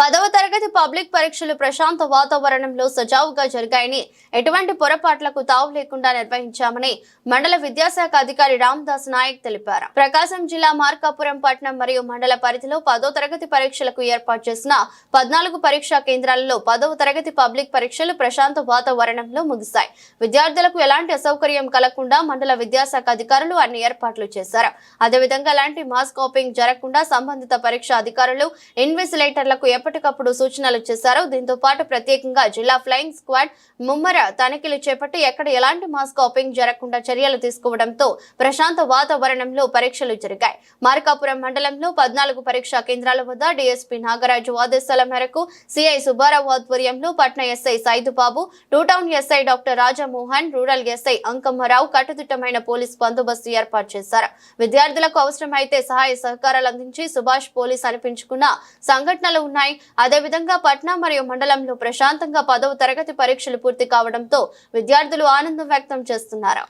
పదవ తరగతి పబ్లిక్ పరీక్షలు ప్రశాంత వాతావరణంలో సజావుగా జరిగాయని ఎటువంటి పొరపాట్లకు తావు లేకుండా నిర్వహించామని మండల విద్యాశాఖ అధికారి రామదాస్ నాయక్ తెలిపారు. ప్రకాశం జిల్లా మార్కాపురం పట్టణం మరియు మండల పరిధిలో పదో తరగతి పరీక్షలకు ఏర్పాటు చేసిన పద్నాలుగు పరీక్షా కేంద్రాలలో పదవ తరగతి పబ్లిక్ పరీక్షలు ప్రశాంత వాతావరణంలో ముగిశాయి. విద్యార్థులకు ఎలాంటి అసౌకర్యం కలగకుండా మండల విద్యాశాఖ అధికారులు అన్ని ఏర్పాట్లు చేశారు. అదేవిధంగా ఎలాంటి మాస్ కాపింగ్ జరగకుండా సంబంధిత పరీక్ష అధికారులు ఇన్విజిలేటర్లకు ఎప్పటికప్పుడు సూచనలు చేశారు. దీంతో పాటు ప్రత్యేకంగా జిల్లా ఫ్లయింగ్ స్క్వాడ్ ముమ్మర తనిఖీలు చేపట్టి ఎక్కడ ఎలాంటి మాస్ కాపింగ్ జరగకుండా చర్యలు తీసుకోవడంతో ప్రశాంత వాతావరణంలో పరీక్షలు జరిగాయి. మార్కాపురం మండలంలో పద్నాలుగు పరీక్షా కేంద్రాల వద్ద డీఎస్పీ నాగరాజు ఆదేశాల మేరకు సిఐ సుబ్బారావు ఆధ్వర్యంలో Patna SI Saidubabu two town SI doctor Rajamohan rural SI Ankammarao కట్టుదిట్టమైన పోలీస్ బందోబస్తు ఏర్పాటు చేశారు. విద్యార్థులకు అవసరమైతే సహాయ సహకారాలు అందించి సుభాష్ పోలీస్ అనిపించుకున్న సంఘటనలు ఉన్నాయి. అదేవిధంగా పట్నం మరియు మండలంలో ప్రశాంతంగా పదవ తరగతి పరీక్షలు పూర్తి కావడంతో విద్యార్థులు ఆనందం వ్యక్తం చేస్తున్నారు.